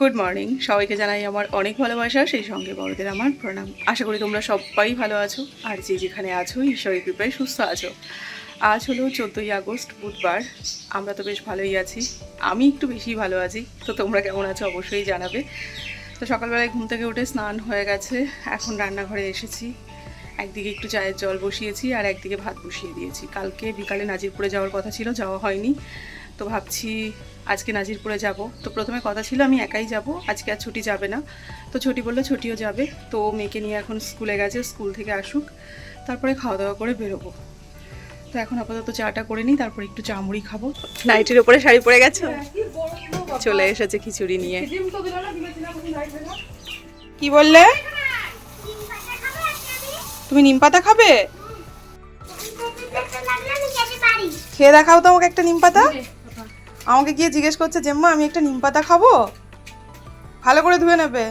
Good morning সবাইকে জানাই আমার অনেক ভালোবাসা, সেই সঙ্গে বড়দের আমার প্রণাম। আশা করি তোমরা সবাই ভালো আছো আর যে যেখানে আছো, ঈশ্বরের কৃপায় সুস্থ আছো। আজ হলো চোদ্দোই আগস্ট, বুধবার। আমরা তো বেশ ভালোই আছি। আমি একটু বেশি ভালো আছি, তো তোমরা কেমন আছো অবশ্যই জানাবে। তো সকালবেলায় ঘুম থেকে উঠে স্নান হয়ে গেছে। এখন রান্নাঘরে এসেছি। একদিকে একটু চায়ের জল বসিয়েছি আর একদিকে ভাত বসিয়ে দিয়েছি। কালকে বিকালে নাজিরপুরে যাওয়ার কথা ছিল, যাওয়া হয়নি। তো ভাবছি আজকে নাজিরপুরে যাব। তো প্রথমে কথা ছিল আমি একাই যাব আজকে আর ছুটি যাবে না। তো ছুটি বললে ছুটিও যাবে। তো মেয়েকে নিয়ে এখন স্কুলে গেছে স্কুল থেকে আসুক তারপরে খাওয়া দাওয়া করে বেরোবো। তো এখন আপাতত চাটা করে নিই তারপরে একটু চা মুড়ি খাব। নাইটির উপরে শাড়ি পরে গেছো? চলে এসেছে খিচুড়ি নিয়ে। কি বললে? তুমি নিম পাতা খাবে? খেয়ে দেখাও তো আমাকে একটা নিম পাতা। আমাকে গিয়ে জিজ্ঞেস করছে, জেম্মা, আমি একটা নিম পাতা খাব? ভালো করে ধুয়ে নেবে।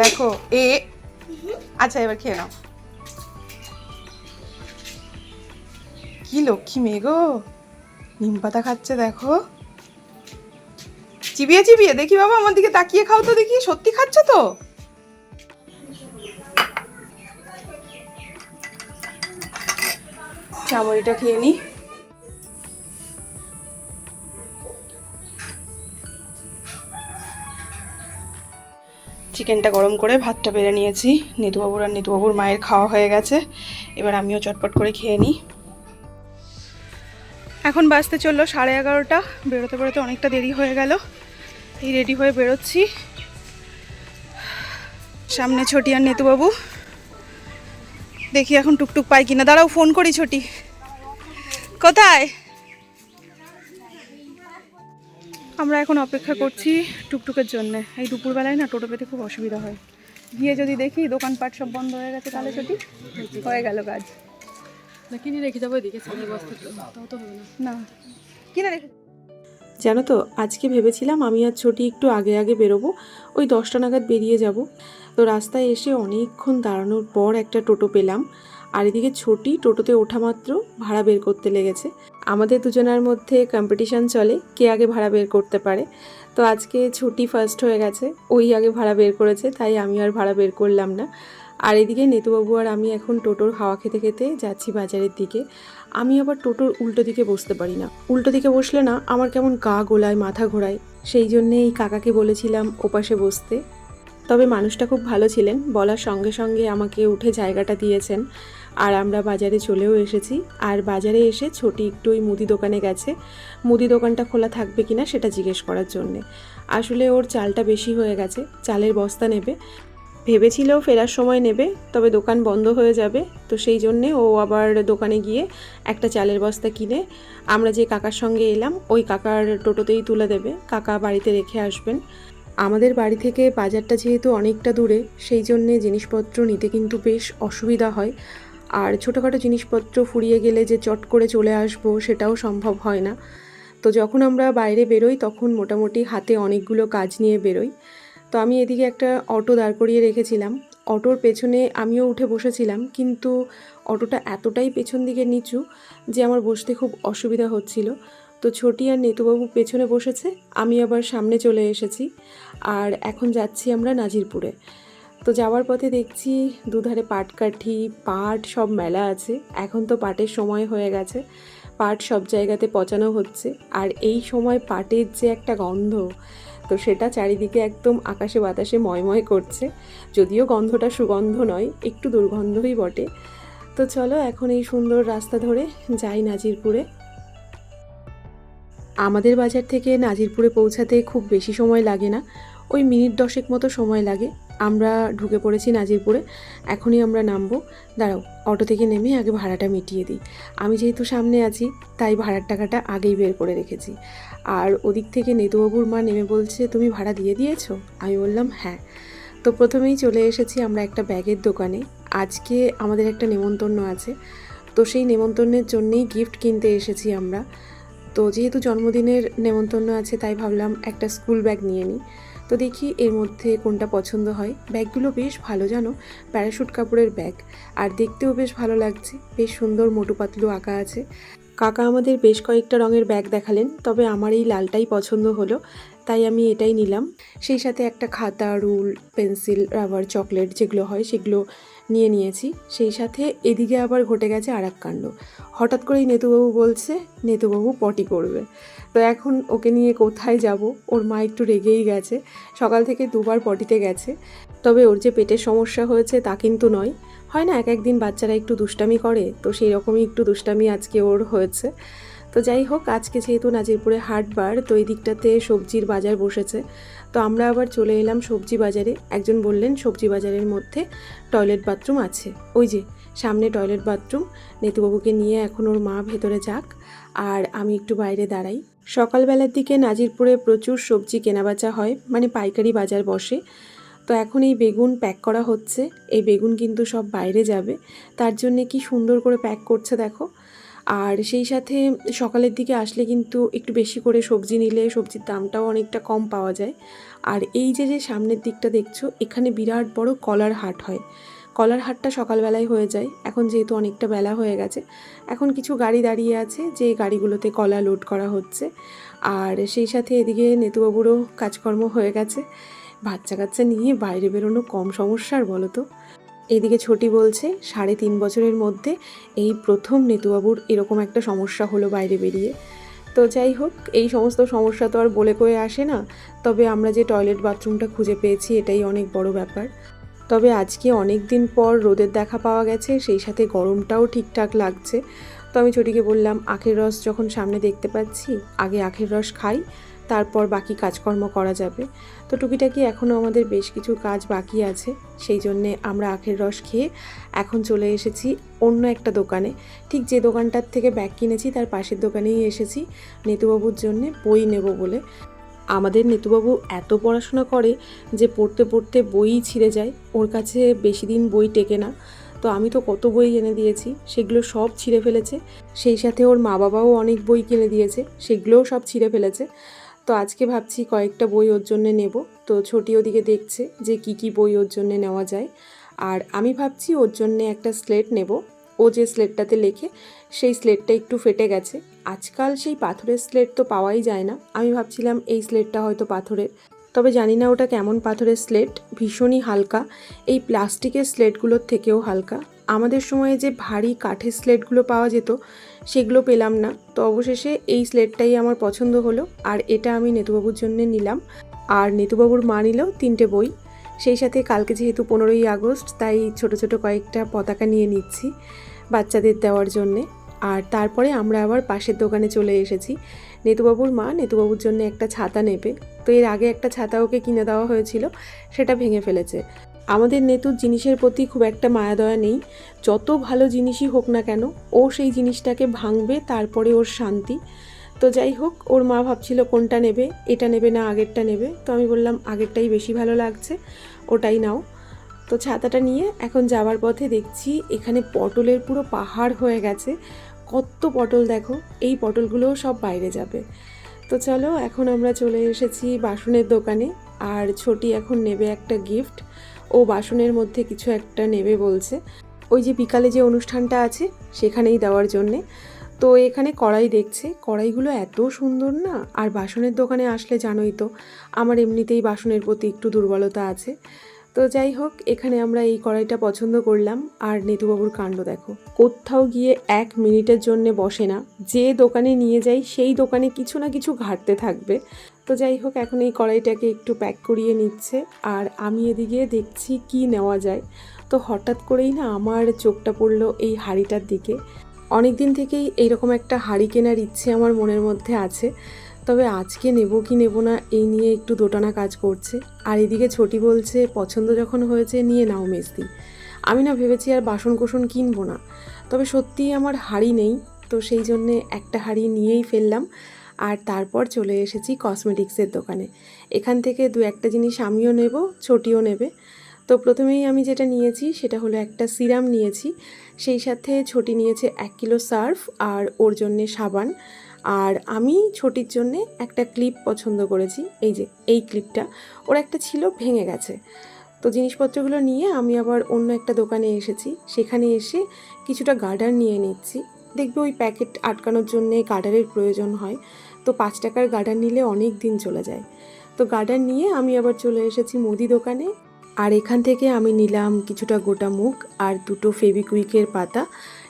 দেখো, এ আচ্ছা এবার খেয়ে নাও। কি লক্ষ্মী মেয়ে গো। নিম পাতা খাচ্ছে, দেখো। চিবিয়ে চিবিয়ে, দেখি বাবা, আমার দিকে তাকিয়ে খাও তো দেখি, সত্যি খাচ্ছ তো? চামড়িটা খেয়ে নিই চিকেনটা গরম করে ভাতটা বেড়ে নিয়েছি। নিতুবাবুর আর নিতুবাবুর মায়ের খাওয়া হয়ে গেছে। এবার আমিও চটপট করে খেয়ে নিই। এখন বাজতে চলল সাড়ে এগারোটা। বেরোতে বেরোতে অনেকটা দেরি হয়ে গেল। এই রেডি হয়ে বেরোচ্ছি। সামনে ছোটি আর নেতুবাবু। দেখি এখন টুকটুক পাই কিনা। দাঁড়াও, ফোন করি ছোটি। কোথায়? আমরা এখন অপেক্ষা করছি টুকটুকের জন্য। এই দুপুরবেলায় না টোটো পেতে খুব অসুবিধা হয়। গিয়ে যদি দেখি দোকানপাট সব বন্ধ হয়ে গেছে তাহলে ছুটি হয়ে গেল কাজ। না কিনে রেখে যাব এদিকে সামনে বস্তা তাও তো হবে না। না কিনা রেখে জানো তো আজকে ভেবেছিলাম আমি আর ছোটি একটু আগে আগে বেরোবো ওই দশটা নাগাদ বেরিয়ে যাব। তো রাস্তায় এসে অনেকক্ষণ দাঁড়ানোর পর একটা টোটো পেলাম। আর এদিকে ছোটি টোটোতে ওঠা মাত্র ভাড়া বের করতে লেগেছে। আমাদের দুজনের মধ্যে কম্পিটিশান চলে, কে আগে ভাড়া বের করতে পারে। তো আজকে ছুটি ফার্স্ট হয়ে গেছে, ওই আগে ভাড়া বের করেছে, তাই আমি আর ভাড়া বের করলাম না। আর এদিকে নেতুবাবু আর আমি এখন টোটোর হাওয়া খেতে খেতে যাচ্ছি বাজারের দিকে। আমি আবার টোটোর উল্টো দিকে বসতে পারি না। উল্টো দিকে বসলে না, আমার কেমন গা গোলায়, মাথা ঘোরায়। সেই জন্যে এই কাকাকে বলেছিলাম ওপাশে বসতে। তবে মানুষটা খুব ভালো ছিলেন, বলার সঙ্গে সঙ্গে আমাকে উঠে জায়গাটা দিয়েছেন। আর আমরা বাজারে চলেও এসেছি। আর বাজারে এসে ছোটি একটু ওই মুদি দোকানে গেছে। মুদি দোকানটা খোলা থাকবে কিনা সেটা জিজ্ঞেস করার জন্যে। আসলে ওর চালটা বেশি হয়ে গেছে, চালের বস্তা নেবে। ভেবেছিলেও ফেরার সময় নেবে, তবে দোকান বন্ধ হয়ে যাবে। তো সেই জন্যে ও আবার দোকানে গিয়ে একটা চালের বস্তা কিনে আমরা যে কাকার সঙ্গে এলাম, ওই কাকার টোটোতেই তুলে দেবে। কাকা বাড়িতে রেখে আসবেন। আমাদের বাড়ি থেকে বাজারটা যেহেতু অনেকটা দূরে, সেই জন্যে জিনিসপত্র নিতে কিন্তু বেশ অসুবিধা হয়। আর ছোটোখাটো জিনিসপত্র ফুরিয়ে গেলে যে চট করে চলে আসব সেটাও সম্ভব হয় না। তো যখন আমরা বাইরে বেরোই, তখন মোটামুটি হাতে অনেকগুলো কাজ নিয়ে বেরোই। তো আমি এদিকে একটা অটো দাঁড় করিয়ে রেখেছিলাম। অটোর পেছনে আমিও উঠে বসেছিলাম, কিন্তু অটোটা এতটাই পেছন দিকে নিচু যে আমার বসতে খুব অসুবিধা হচ্ছিল। তো ছোটি আর নেতুবাবু পেছনে বসেছে, আমি আবার সামনে চলে এসেছি। আর এখন যাচ্ছি আমরা নাজিরপুরে। তো যাওয়ার পথে দেখছি দুধারে পাটকাঠি, পাট সব মেলা আছে। এখন তো পাটের সময় হয়ে গেছে। পাট সব জায়গাতে পচানো হচ্ছে। আর এই সময় পাটের যে একটা গন্ধ, তো সেটা চারিদিকে একদম আকাশে বাতাসে ময়ময় করছে। যদিও গন্ধটা সুগন্ধ নয়, একটু দুর্গন্ধই বটে। তো চলো এখন এই সুন্দর রাস্তা ধরে যাই নাজিরপুরে। আমাদের বাজার থেকে নাজিরপুরে পৌঁছাতে খুব বেশি সময় লাগে না। ওই মিনিট দশেক মতো সময় লাগে। আমরা ঢুকে পড়েছি নাজিরপুরে। এখনই আমরা নামবো। দাঁড়াও, অটো থেকে নেমে আগে ভাড়াটা মিটিয়ে দিই। আমি যেহেতু সামনে আছি, তাই ভাড়ার টাকাটা আগেই বের করে রেখেছি। আর ওদিক থেকে নেতুবাবুর মা নেমে বলছে, তুমি ভাড়া দিয়ে দিয়েছ? আমি বললাম হ্যাঁ। তো প্রথমেই চলে এসেছি আমরা একটা ব্যাগের দোকানে। আজকে আমাদের একটা নেমন্তন্ন আছে। তো সেই নেমন্তন্নের জন্যেই গিফট কিনতে এসেছি আমরা। তো যেহেতু জন্মদিনের নেমন্তন্ন আছে, তাই ভাবলাম একটা স্কুল ব্যাগ নিয়ে নিই। তো দেখি এর মধ্যে কোনটা পছন্দ হয়। ব্যাগগুলো বেশ ভালো, জানো? প্যারাশুট কাপড়ের ব্যাগ। আর দেখতেও বেশ ভালো লাগছে। বেশ সুন্দর মোটু পাতলু আঁকা আছে। কাকা আমাদের বেশ কয়েকটা রঙের ব্যাগ দেখালেন, তবে আমার এই লালটাই পছন্দ হলো, তাই আমি এটাই নিলাম। সেই সাথে একটা খাতা, রুল, পেন্সিল, রাবার, চকলেট যেগুলো হয়, সেগুলো নিয়ে নিয়েছি। সেই সাথে এদিকে আবার ঘটে গেছে আর এক কাণ্ড। হঠাৎ করেই নেতুবাবু বলছে, নেতুবাবু পটি করবে তো এখন ওকে নিয়ে কোথায় যাব? ওর মা একটু রেগেই গেছে। সকাল থেকে দুবার পটিতে গেছে। তবে ওর যে পেটের সমস্যা হয়েছে তা কিন্তু নয়। হয় না এক একদিন বাচ্চারা একটু দুষ্টামি করে, তো সেই রকমই একটু দুষ্টামি আজকে ওর হয়েছে। তো যাই হোক, আজকে যেহেতু নাজিরপুরে হাটবার তো এই দিকটাতে সবজির বাজার বসেছে। তো আমরা আবার চলে এলাম সবজি বাজারে। একজন বললেন, সবজি বাজারের মধ্যে টয়লেট বাথরুম আছে। ওই যে, সামনে টয়লেট বাথরুম। নেতুবাবুকে নিয়ে এখন ওর মা ভেতরে যাক, আর আমি একটু বাইরে দাঁড়াই। সকালবেলার দিকে নাজিরপুরে প্রচুর সবজি কেনাবেচা হয় মানে পাইকারি বাজার বসে। তো এখন এই বেগুন প্যাক করা হচ্ছে। এই বেগুন কিন্তু সব বাইরে যাবে। তার জন্যে কি সুন্দর করে প্যাক করছে দেখো। আর সেই সাথে সকালের দিকে আসলে কিন্তু একটু বেশি করে সবজি নিলে সবজির দামটাও অনেকটা কম পাওয়া যায়। আর এই যে যে সামনের দিকটা দেখছ, এখানে বিরাট বড় কলার হাট হয়। কলার হাটটা সকালবেলায় হয়ে যায়, এখন যেহেতু অনেকটা বেলা হয়ে গেছে, এখন কিছু গাড়ি দাঁড়িয়ে আছে যে গাড়িগুলোতে কলা লোড করা হচ্ছে। আর সেই সাথে এদিকে নেতুবাবুরও কাজকর্ম হয়ে গেছে বাচ্চা কাচ্চা নিয়ে বাইরে বেরোনো কম সমস্যার বলো তো? এদিকে ছোটি বলছে, সাড়ে তিন বছরের মধ্যে এই প্রথম নেতুবাবুর এরকম একটা সমস্যা হলো বাইরে বেরিয়ে। তো যাই হোক, এই সমস্ত সমস্যা তো আর বলে কয়ে আসে না, তবে আমরা যে টয়লেট বাথরুমটা খুঁজে পেয়েছি এটাই অনেক বড় ব্যাপার। তবে আজকে অনেক দিন পর রোদের দেখা পাওয়া গেছে, সেই সাথে গরমটাও ঠিকঠাক লাগছে। তো আমি ছোটিকে বললাম, আখের রস যখন সামনে দেখতে পাচ্ছি, আগে আখের রস খাই, তারপর বাকি কাজকর্ম করা যাবে। তো টুকিটাকি এখনও আমাদের বেশ কিছু কাজ বাকি আছে, সেই জন্যে আমরা আখের রস খেয়ে এখন চলে এসেছি অন্য একটা দোকানে। ঠিক যে দোকানটার থেকে ব্যাগ কিনেছি তার পাশের দোকানেই এসেছি, নেতুবাবুর জন্যে বই নেব বলে। আমাদের নেতুবাবু এত পড়াশোনা করে যে পড়তে পড়তে বই ছিঁড়ে যায়, ওর কাছে বেশি দিন বই টেকে না। তো আমি তো কত বই এনে দিয়েছি, সেগুলো সব ছিঁড়ে ফেলেছে। সেই সাথে ওর মা বাবাও অনেক বই কিনে দিয়েছে, সেগুলোও সব ছিঁড়ে ফেলেছে। তো আজকে ভাবছি কয়েকটা বই ওর জন্য নেব। তো ছোটি ওদিকে দেখছে যে কি কি বই ওর জন্য নেওয়া যায়। আর আমি ভাবছি ওর জন্যে একটা স্লেট নেব। ও যে স্লেটটাতে লেখে, সেই স্লেটটা একটু ফেটে গেছে। আজকাল সেই পাথরের স্লেট তো পাওয়াই যায় না। আমি ভাবছিলাম এই স্লেটটা হয়তো পাথরের। তবে জানি না ওটা কেমন পাথরের স্লেট। ভীষণই হালকা। এই প্লাস্টিকের স্লেটগুলোর থেকেও হালকা। আমাদের সময়ে যে ভারী কাঠের স্লেটগুলো পাওয়া যেত, সেগুলো পেলাম না। তো অবশেষে এই স্লেটটাই আমার পছন্দ হলো আর এটা আমি নেতুবাবুর জন্য নিলাম। আর নেতুবাবুর মা নিল তিনটে বই। সেই সাথে কালকে যেহেতু পনেরোই আগস্ট, তাই ছোট ছোট কয়েকটা পতাকা নিয়ে নিচ্ছি বাচ্চাদের দেওয়ার জন্যে। আর তারপরে আমরা আবার পাশের দোকানে চলে এসেছি। নেতুবাবুর মা নেতুবাবুর জন্য একটা ছাতা নেবে। তো এর আগে একটা ছাতা ওকে কিনে দেওয়া হয়েছিল, সেটা ভেঙে ফেলেছে। আমাদের নেতুর জিনিসের প্রতি খুব একটা মায়া দয়া নেই। যত ভালো জিনিসই হোক না কেন, ও সেই জিনিসটাকে ভাঙবে, তারপরে ওর শান্তি। তো যাই হোক, ওর মা ভাবছিল কোনটা নেবে, এটা নেবে না, আগেরটা নেবে। তো আমি বললাম, আগেরটাই বেশি ভালো লাগছে, ওটাই নাও। তো ছাতাটা নিয়ে এখন যাওয়ার পথে দেখছি এখানে পটলের পুরো পাহাড় হয়ে গেছে। কত পটল দেখো, এই পটলগুলোও সব বাইরে যাবে। তো চলো, এখন আমরা চলে এসেছি বাসনের দোকানে, আর ছোটি এখন নেবে একটা গিফট। ও বাসনের মধ্যে কিছু একটা নেবে বলছে। ওই যে বিকালে যে অনুষ্ঠানটা আছে, সেখানেই দেওয়ার জন্যে। তো এখানে কড়াই দেখছে, কড়াইগুলো এত সুন্দর না? আর বাসনের দোকানে আসলে জানোই তো, আমার এমনিতেই বাসনের প্রতি একটু দুর্বলতা আছে। তো যাই হোক, এখানে আমরা এই কড়াইটা পছন্দ করলাম। আর নেতুবাবুর কাণ্ড দেখো। কোথাও গিয়ে এক মিনিটের জন্য বসে না। যে দোকানে নিয়ে যাই, সেই দোকানে কিছু না কিছু ঘাটতে থাকবে। তো যাই হোক, এখন এই কড়াইটাকে একটু প্যাক করিয়ে নিচ্ছে। আর আমি এদিকে দেখছি কি নেওয়া যায়। তো হঠাৎ করেই না আমার চোখটা পড়ল এই হাঁড়িটার দিকে। অনেক দিন থেকেই এইরকম একটা হাঁড়ি কেনার ইচ্ছে আমার মনের মধ্যে আছে। তবে আজকে নেব কি নেব না, এই নিয়ে একটু দোটানা কাজ করছে। আর এদিকে ছোটি বলছে, পছন্দ যখন হয়েছে, নিয়ে নাও মেজদি আমি না ভেবেছি আর বাসন কোসন কিনবো না। তবে সত্যিই আমার হাঁড়ি নেই। তো সেই জন্যে একটা হাঁড়ি নিয়েই ফেললাম। আর তারপর চলে এসেছি কসমেটিক্সের দোকানে। এখান থেকে দু একটা জিনিস আমিও নেব, ছোটিও নেবে। তো প্রথমেই আমি যেটা নিয়েছি সেটা হলো একটা সিরাম নিয়েছি। সেই সাথে ছোটি নিয়েছে এক কিলো সার্ফ আর ওর জন্যে সাবান। আর আমি ছোটির জন্যে একটা ক্লিপ পছন্দ করেছি, এই যে, এই ক্লিপটা। ওর একটা ছিল, ভেঙে গেছে। তো জিনিসপত্রগুলো নিয়ে আমি আবার অন্য একটা দোকানে এসেছি। সেখানে এসে কিছুটা গার্ডার নিয়ে নিচ্ছি। দেখবে ওই প্যাকেট আটকানোর জন্যে গার্ডারের প্রয়োজন হয়। তো পাঁচ টাকার গার্ডার নিলে অনেক দিন চলে যায়। তো গার্ডার নিয়ে আমি আবার চলে এসেছি মুদি দোকানে। আর এখান থেকে আমি নিলাম কিছুটা গোটা মুখ আর দুটো ফেবিকুইকের পাতা।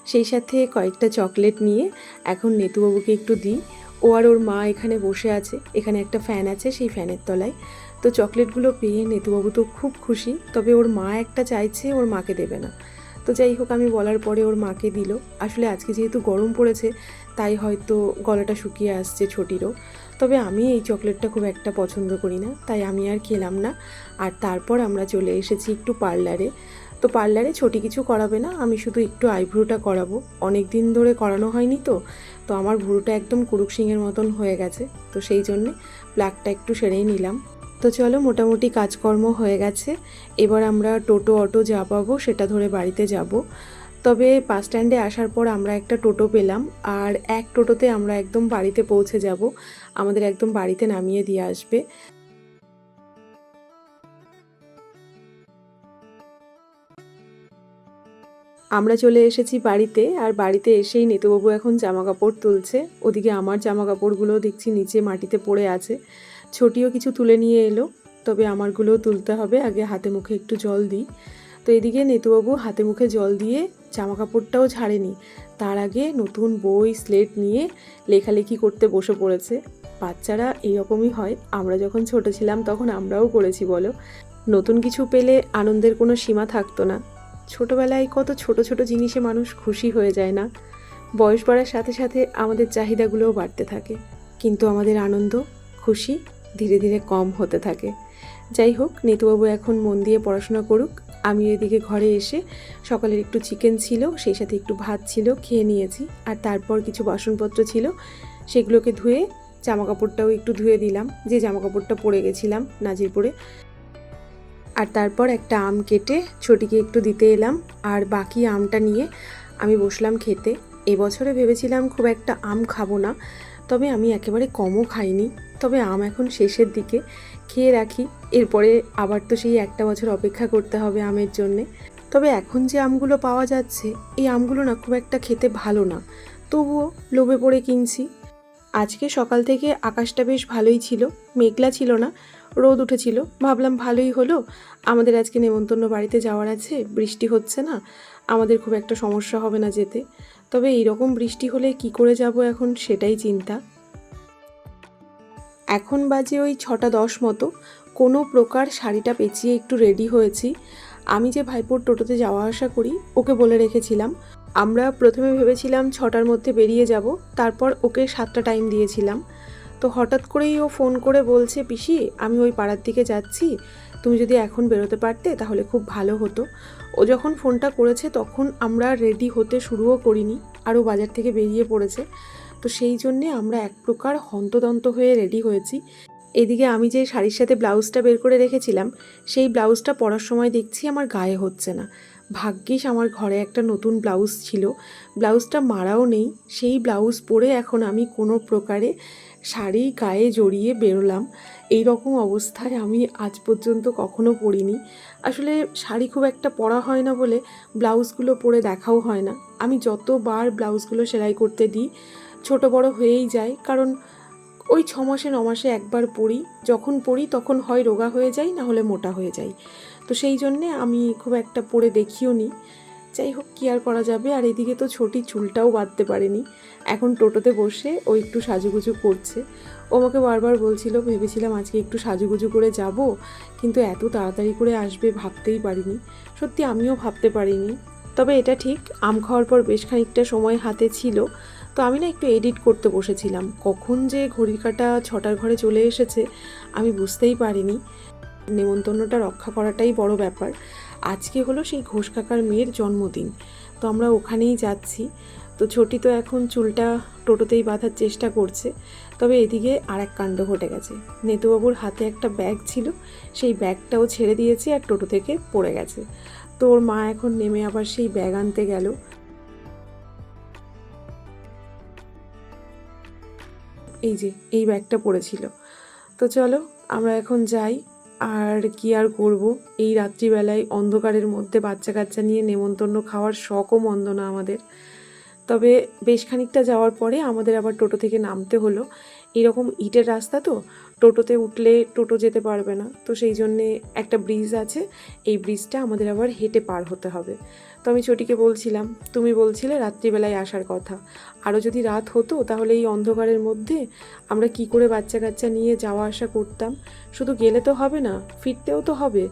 সেই সাথে কয়েকটা চকলেট নিয়ে এখন নেতুবাবুকে একটু দিই। ও আর ওর মা এখানে বসে আছে। এখানে একটা ফ্যান আছে সেই ফ্যানের তলায়। তো চকলেটগুলো পেয়ে নেতুবাবু তো খুব খুশি। তবে ওর মা একটা চাইছে, ওর মাকে দেবে না। তো যাই হোক, আমি বলার পরে ওর মাকে দিল। আসলে আজকে যেহেতু গরম পড়েছে তাই হয়তো গলাটা শুকিয়ে আসছে ছোটিরও। তবে আমি এই চকলেটটা খুব একটা পছন্দ করি না, তাই আমি আর খেলাম না। আর তারপর আমরা চলে এসেছি একটু পার্লারে। তো পার্লারে ছোটি কিছু করাবে না, আমি শুধু একটু আইব্রোটা করাবো। অনেক দিন ধরে করানো হয়নি তো তো আমার ভুরুটা একদম কুরুক সিংয়ের মতন হয়ে গেছে। তো সেই জন্যে প্লাগটা একটু সেরেই নিলাম। তো চলো মোটামুটি কাজকর্ম হয়ে গেছে। এবার আমরা টোটো অটো যা পাবো সেটা ধরে বাড়িতে যাব। তবে বাস স্ট্যান্ডে আসার পর আমরা একটা টোটো পেলাম আর এক টোটোতে আমরা একদম বাড়িতে পৌঁছে যাব। আমাদের একদম বাড়িতে নামিয়ে দিয়ে আসবে। আমরা চলে এসেছি বাড়িতে আর বাড়িতে এসেই নেতুবাবু এখন জামা কাপড় তুলছে। ওদিকে আমার জামা কাপড়গুলো দেখছি নিচে মাটিতে পড়ে আছে। ছোটিও কিছু তুলে নিয়ে এলো, তবে আমারগুলোও তুলতে হবে। আগে হাতে মুখে একটু জল দিই। তো এদিকে নেতুবাবু হাতে মুখে জল দিয়ে জামা কাপড়টাও ঝাড়েনি। তার আগে নতুন বই স্লেট নিয়ে লেখালেখি করতে বসে পড়েছে। বাচ্চারা এরকমই হয়। আমরা যখন ছোট ছিলাম তখন আমরাও করেছি, বলো। নতুন কিছু পেলে আনন্দের কোনো সীমা থাকতো না। ছোটবেলায় কত ছোট ছোট জিনিসে মানুষ খুশি হয়ে যায় না। বয়স বাড়ার সাথে সাথে আমাদের চাহিদাগুলোও বাড়তে থাকে। কিন্তু আমাদের আনন্দ, খুশি ধীরে ধীরে কম হতে থাকে। যাই হোক, নেতুবাবু এখন মন দিয়ে পড়াশোনা করুক। আমি এদিকে ঘরে এসে সকালের একটু চিকেন ছিল, সেই সাথে একটু ভাত ছিল, খেয়ে নিয়েছি। আর তারপর কিছু বাসনপত্র ছিল, সেগুলোকে ধুয়ে জামা কাপড়টাও একটু ধুয়ে দিলাম, যে জামা কাপড়টা পরে গেছিলাম নাজিরপুরে। আর তারপর একটা আম কেটে ছোটিকে একটু দিতে এলাম, আর বাকি আমটা নিয়ে আমি বসলাম খেতে। এবছরে ভেবেছিলাম খুব একটা আম খাব না, তবে আমি একেবারে কমও খাইনি। তবে আম এখন শেষের দিকে খেয়ে রাখি। এরপরে আবার তো সেই একটা বছর অপেক্ষা করতে হবে আমের জন্যে। তবে এখন যে আমগুলো পাওয়া যাচ্ছে, এই আমগুলো না খুব একটা খেতে ভালো না। তবুও লোভে পড়ে কিনছি। আজকে সকাল থেকে আকাশটা বেশ ভালোই ছিল, মেঘলা ছিল না, রোদ উঠেছিল। ভাবলাম ভালোই হলো। আমাদের আজকে নেমন্তন্ন বাড়িতে যাওয়ার আছে, বৃষ্টি হচ্ছে না, আমাদের খুব একটা সমস্যা হবে না যেতে। তবে এইরকম বৃষ্টি হলে কি করে যাব এখন সেটাই চিন্তা। এখন বাজে ওই ছটা দশ মতো। কোনো প্রকার শাড়িটা পেঁচিয়ে একটু রেডি হয়েছি। আমি যে ভাইপোর টোটোতে যাওয়া আসা করি, ওকে বলে রেখেছিলাম। আমরা প্রথমে ভেবেছিলাম ছটার মধ্যে বেরিয়ে যাব, তারপর ওকে সাতটা টাইম দিয়েছিলাম। তো হঠাৎ করেই ও ফোন করে বলছে, পিসি, আমি ওই পাড়ার দিকে যাচ্ছি। তুমি যদি এখন বেরোতে পারতে, তাহলে খুব ভালো হতো। ও যখন ফোনটা করেছে, তখন আমরা রেডি হতে শুরুও করিনি। আরও বাজার থেকে বেরিয়ে পড়েছে। তো সেই জন্যে আমরা এক প্রকার হন্তদন্ত হয়ে রেডি হয়েছি। এদিকে আমি যে শাড়ির সাথে ব্লাউজটা বের করে রেখেছিলাম, সেই ব্লাউজটা পরার সময় দেখছি আমার গায়ে হচ্ছে না। ভাগ্যিস আমার ঘরে একটা নতুন ব্লাউজ ছিল। ব্লাউজটা মারাও নেই। সেই ব্লাউজ পরে এখন আমি কোনো প্রকারে শাড়ি গায়ে জড়িয়ে বেরোলাম। এই রকম অবস্থায় আমি আজ পর্যন্ত কখনো পরিনি। আসলে শাড়ি খুব একটা পরা হয় না বলে ব্লাউজগুলো পরে দেখাও হয় না। আমি যতবার ব্লাউজগুলো সেলাই করতে দিই ছোট বড় হয়েই যায়, কারণ ওই ছ মাসে, ন মাসে একবার পড়ি। যখন পড়ি, তখন হয় রোগা হয়ে যাই, না হলে মোটা হয়ে যাই। তো সেই জন্যে আমি খুব একটা পরে দেখিও নি। যাই হোক, কী আর করা যাবে? আর এদিকে তো ছোটি চুলটাও বাঁধতে পারেনি। এখন টোটোতে বসে ও একটু সাজুগুজু করছে। ও আমাকে বারবার বলছিল, ভেবেছিলাম আজকে একটু সাজুগুজু করে যাব, কিন্তু এত তাড়াতাড়ি করে আসবে ভাবতেই পারিনি। সত্যি আমিও ভাবতে পারিনি। তবে এটা ঠিক, আম খাওয়ার পর বেশ খানিকটা সময় হাতে ছিল। তো আমি না একটু এডিট করতে বসেছিলাম। কখন যে ঘড়ির কাটা ছটার ঘরে চলে এসেছে, আমি বুঝতেই পারিনি। নেমন্তন্নটা রক্ষা করাটাই বড় ব্যাপার। আজকে হলো সেই ঘোষ কাকার মেয়ের জন্মদিন, তো আমরা ওখানেই যাচ্ছি। তো ছোটি তো এখন চুলটা টোটোতেই বাঁধার চেষ্টা করছে, তবে এদিকে আর এক কাণ্ড ঘটে গেছে। নেতুবাবুর হাতে একটা ব্যাগ ছিল, সেই ব্যাগটাও ছেড়ে দিয়েছে আর টোটো থেকে পড়ে গেছে। তো ওর মা এখন নেমে আবার সেই ব্যাগ আনতে গেল। এই যে, এই ব্যাগটা পড়েছিল। তো চলো, আমরা এখন যাই। আর কি আর করব? এই রাত্রিবেলায় অন্ধকারের মধ্যে বাচ্চা কাচ্চা নিয়ে নেমন্তন্ন খাওয়ার শখও মন্দ না আমাদের। তবে বেশ খানিকটা যাওয়ার পরে আমাদের আবার টোটো থেকে নামতে হলো। এরকম ইটের রাস্তা তো, টোটোতে উঠলে টোটো যেতে পারবে না। তো সেই জন্যে একটা ব্রিজ আছে। এই ব্রিজটা আমাদের আবার হেঁটে পার হতে হবে। তো আমি ছোটিকে বলছিলাম, তুমি বলছিলে রাত্রিবেলায় আসার কথা। আরও যদি রাত হতো তাহলে এই অন্ধকারের মধ্যে আমরা কি করে বাচ্চা কাচ্চা নিয়ে যাওয়া আসা করতাম? শুধু গেলে তো হবে না, ফিরতেও তো হবে।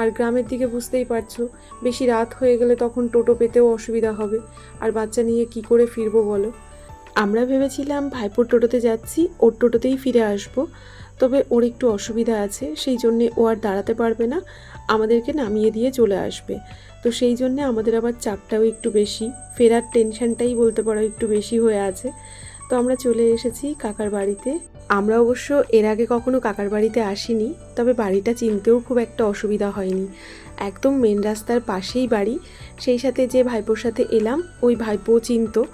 আর গ্রামের দিকে বুঝতেই পারছ, বেশি রাত হয়ে গেলে তখন টোটো পেতেও অসুবিধা হবে। আর বাচ্চা নিয়ে কি করে ফিরবো বলো? আমরা ভেবেছিলাম ভাইপোর টোটোতে যাচ্ছি, ওর টোটোতেই ফিরে আসব। তবে ওর একটু অসুবিধা আছে, সেই জন্যে ও আর দাঁড়াতে পারবে না। আমাদেরকে নামিয়ে দিয়ে চলে আসবে। তো সেই জন্যে আমাদের আবার চাপটাও একটু বেশি। ফেরার টেনশনটাই বলতে পারো একটু বেশি হয়ে আছে। তো আমরা চলে এসেছি কাকার বাড়িতে। আমরা অবশ্য এর আগে কখনো কাকার বাড়িতে আসিনি, তবে বাড়িটা চিনতেও খুব একটা অসুবিধা হয়নি। একদম মেন রাস্তার পাশেই বাড়ি। সেই সাথে যে ভাইপোর সাথে এলাম, ওই ভাইপো চিনতো।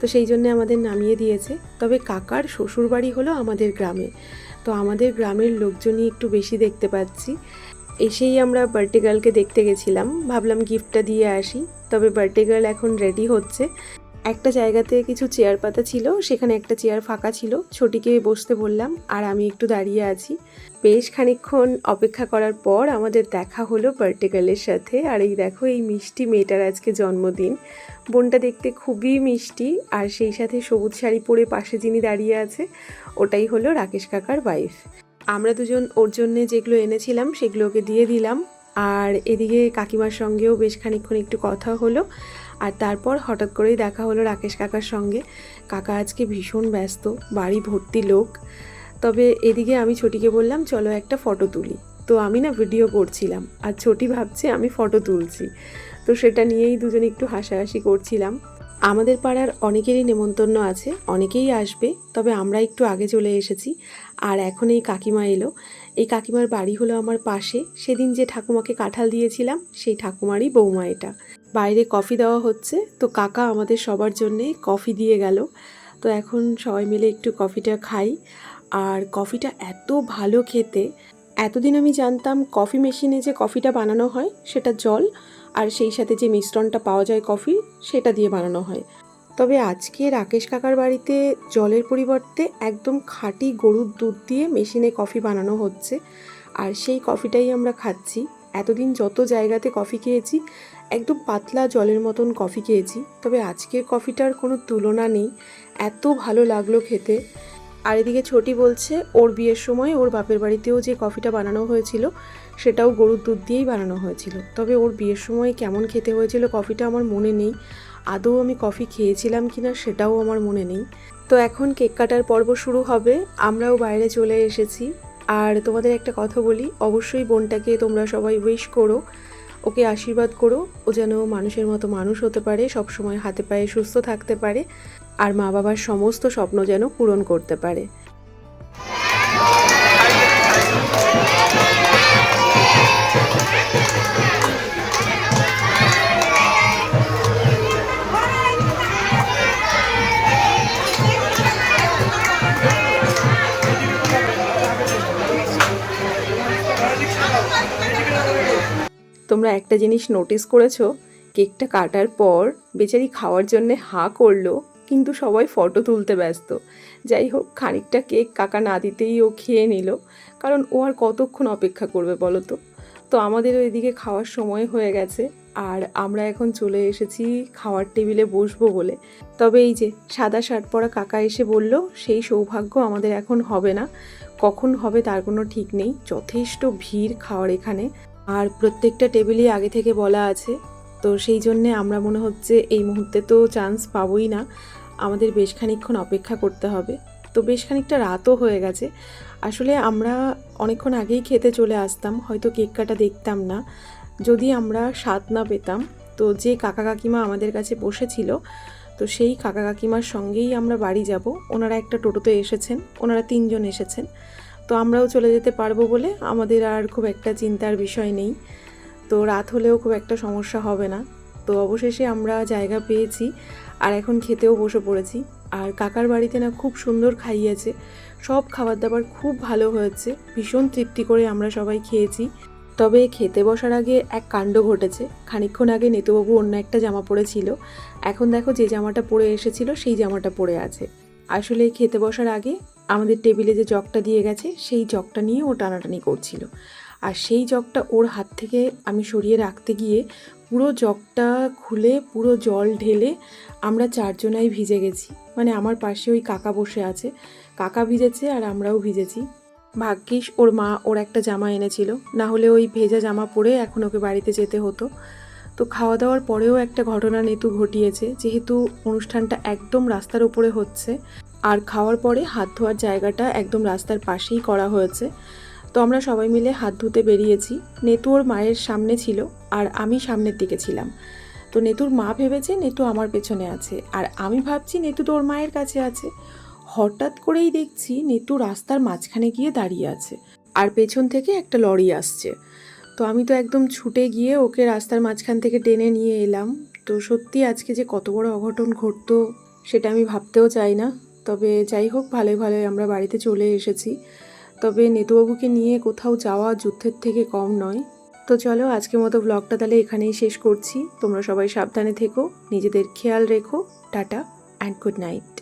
তো সেই জন্য আমাদের নামিয়ে দিয়েছে। তবে কাকার শ্বশুর বাড়ি হলো আমাদের গ্রামে। তো আমাদের গ্রামের লোকজনই একটু বেশি দেখতে পাচ্ছি। এসেই আমরা বার্থডে গার্লকে দেখতে গেছিলাম। ভাবলাম গিফটটা দিয়ে আসি, তবে বার্থডে গার্ল এখন রেডি হচ্ছে। একটা জায়গাতে কিছু চেয়ার পাতা ছিল, সেখানে একটা চেয়ার ফাঁকা ছিল। ছোটিকে বসতে বললাম, আর আমি একটু দাঁড়িয়ে আছি। বেশ খানিকক্ষণ অপেক্ষা করার পর আমাদের দেখা হলো বার্থডে গার্লের সাথে। আর এই দেখো, এই মিষ্টি মেয়েটার আজকে জন্মদিন। বোনটা দেখতে খুবই মিষ্টি, আর সেই সাথে সবুজ শাড়ি পরে পাশে যিনি দাঁড়িয়ে আছে, ওটাই হলো রাকেশ কাকার ওয়াইফ আমরা দুজন ওর জন্যে যেগুলো এনেছিলাম সেগুলো ওকে দিয়ে দিলাম। আর এদিকে কাকিমার সঙ্গেও বেশ খানিকক্ষণ একটু কথা হলো। আর তারপর হঠাৎ করেই দেখা হলো রাকেশ কাকার সঙ্গে। কাকা আজকে ভীষণ ব্যস্ত, বাড়ি ভর্তি লোক। তবে এদিকে আমি ছোটিকে বললাম, চলো একটা ফটো তুলি। তো আমি না ভিডিও করছিলাম, আর ছোটি ভাবছে আমি ফটো তুলছি। তো সেটা নিয়েই দুজন একটু হাসাহাসি করছিলাম। আমাদের পাড়ার অনেকেরই নেমন্তন্ন আছে, অনেকেই আসবে, তবে আমরা একটু আগে চলে এসেছি। আর এখন এই কাকিমা এলো। এই কাকিমার বাড়ি হলো আমার পাশে। সেদিন যে ঠাকুমাকে কাঁঠাল দিয়েছিলাম, সেই ঠাকুমারই বৌমা এটা। বাইরে কফি দেওয়া হচ্ছে, তো কাকা আমাদের সবার জন্যে কফি দিয়ে গেল। তো এখন সবাই মিলে একটু কফিটা খাই। আর কফিটা এত ভালো খেতে। এতদিন আমি জানতাম কফি মেশিনে যে কফিটা বানানো হয়, সেটা জল। আর সেই সাথে যে মিশ্রণটা পাওয়া যায় কফি, সেটা দিয়ে বানানো হয়। তবে আজকে রাকেশ কাকার বাড়িতে জলের পরিবর্তে একদম খাঁটি গরুর দুধ দিয়ে মেশিনে কফি বানানো হচ্ছে। আর সেই কফিটাই আমরা খাচ্ছি। এতদিন যত জায়গাতে কফি খেয়েছি, একদম পাতলা জলের মতন কফি খেয়েছি। তবে আজকের কফিটার কোনো তুলনা নেই। এত ভালো লাগল খেতে। আর এদিকে ছোটি বলছে, ওর বিয়ের সময় ওর বাপের বাড়িতেও যে কফিটা বানানো হয়েছিল সেটাও গরুর দুধ দিয়েই বানানো হয়েছিল। তবে ওর বিয়ের সময় কেমন খেতে হয়েছিল কফিটা আমার মনে নেই। আদৌ আমি কফি খেয়েছিলাম কি না সেটাও আমার মনে নেই। তো এখন কেক কাটার পর্ব শুরু হবে। আমরাও বাইরে চলে এসেছি। আর তোমাদের একটা কথা বলি, অবশ্যই বোনটাকে তোমরা সবাই উইশ করো। ওকে আশীর্বাদ করো। ও যেন মানুষের মতো মানুষ হতে পারে, সবসময় হাতে পায়ে সুস্থ থাকতে পারে। আর মা বাবার সমস্ত স্বপ্ন যেন পূরণ করতে পারে। তোমরা একটা জিনিস নোটিস করেছ? কেকটা কাটার পর বেচারি খাওয়ার জন্য হা করল, কিন্তু সবাই ফটো তুলতে ব্যস্ত। যাই হোক, খানিকটা কেক কাকা না দিতেই ও খেয়ে নিল, কারণ ও আর কতক্ষণ অপেক্ষা করবে বলো তো? তো আমাদের ওইদিকে খাওয়ার সময় হয়ে গেছে, আর আমরা এখন চলে এসেছি খাওয়ার টেবিলে বসবো বলে। তবে এই যে সাদা শার্ট পরা কাকা এসে বলল, সেই সৌভাগ্য আমাদের এখন হবে না। কখন হবে তার কোনো ঠিক নেই। যথেষ্ট ভিড় খাওয়ার এখানে। আর প্রত্যেকটা টেবিলই আগে থেকে বলা আছে। তো সেই জন্যে আমরা মনে হচ্ছে এই মুহূর্তে তো চান্স পাবোই না। আমাদের বেশ খানিকক্ষণ অপেক্ষা করতে হবে। তো বেশ খানিকটা রাতও হয়ে গেছে। আসলে আমরা অনেকক্ষণ আগেই খেতে চলে আসতাম। হয়তো কেক কাটা দেখতাম না। যদি আমরা স্বাদ না পেতাম, তো যে কাকা কাকিমা আমাদের কাছে বসেছিল তো সেই কাকা কাকিমার সঙ্গেই আমরা বাড়ি যাব। ওনারা একটা টোটোতে এসেছেন, ওনারা তিনজন এসেছেন। তো আমরাও চলে যেতে পারব বলে আমাদের আর খুব একটা চিন্তার বিষয় নেই। তো রাত হলেও খুব একটা সমস্যা হবে না। তো অবশেষে আমরা জায়গা পেয়েছি আর এখন খেতেও বসে পড়েছি। আর কাকার বাড়িতে না খুব সুন্দর খাইয়েছে। সব খাবার দাবার খুব ভালো হয়েছে। ভীষণ তৃপ্তি করে আমরা সবাই খেয়েছি। তবে খেতে বসার আগে এক কাণ্ড ঘটেছে। খানিকক্ষণ আগে নেতুবাবু অন্য একটা জামা পরেছিল। এখন দেখো যে জামাটা পরে এসেছিল, সেই জামাটা পরে আছে। আসলে খেতে বসার আগে আমাদের টেবিলে যে জগটা দিয়ে গেছে, সেই জগটা নিয়ে ও টানাটানি করছিল। আর সেই জগটা ওর হাত থেকে আমি সরিয়ে রাখতে গিয়ে পুরো জগটা খুলে, পুরো জল ঢেলে আমরা চারজনাই ভিজে গেছি। মানে আমার পাশে ওই কাকা বসে আছে। কাকা ভিজেছে আর আমরাও ভিজেছি। ভাগ্যিস ওর মা ওর একটা জামা এনেছিল। না হলে ওই ভেজা জামা পরে এখন ওকে বাড়িতে যেতে হতো। তো খাওয়া দাওয়ার পরেও একটা ঘটনা নেতু ঘটিয়েছে, যেহেতু অনুষ্ঠানটা একদম রাস্তার উপরে হচ্ছে আর খাওয়ার পরে হাত ধোয়ার জায়গাটা একদম রাস্তার পাশেই করা হয়েছে। তো আমরা সবাই মিলে হাত ধুতে বেরিয়েছি। নেতু ওর মায়ের সামনে ছিল আর আমি সামনের দিকে ছিলাম। তো নেতুর মা ভেবেছে নেতু আমার পেছনে আছে। আর আমি ভাবছি নেতু তো ওর মায়ের কাছে আছে। হঠাৎ করেই দেখছি নেতু রাস্তার মাঝখানে গিয়ে দাঁড়িয়ে আছে আর পেছন থেকে একটা লরি আসছে। তো আমি তো একদম ছুটে গিয়ে ওকে রাস্তার মাঝখান থেকে টেনে নিয়ে এলাম। তো সত্যি আজকে যে কত বড় অঘটন ঘটতো সেটা আমি ভাবতেও চাই না। তবে যাই হোক, ভালোই ভালোই আমরা বাড়িতে চলে এসেছি। তবে নেতুবাবুকে নিয়ে কোথাও যাওয়া যুদ্ধের থেকে কম নয়। তো চলো, আজকের মতো ব্লগটা তাহলে এখানেই শেষ করছি। তোমরা সবাই সাবধানে থেকো, নিজেদের খেয়াল রেখো। Tata and good night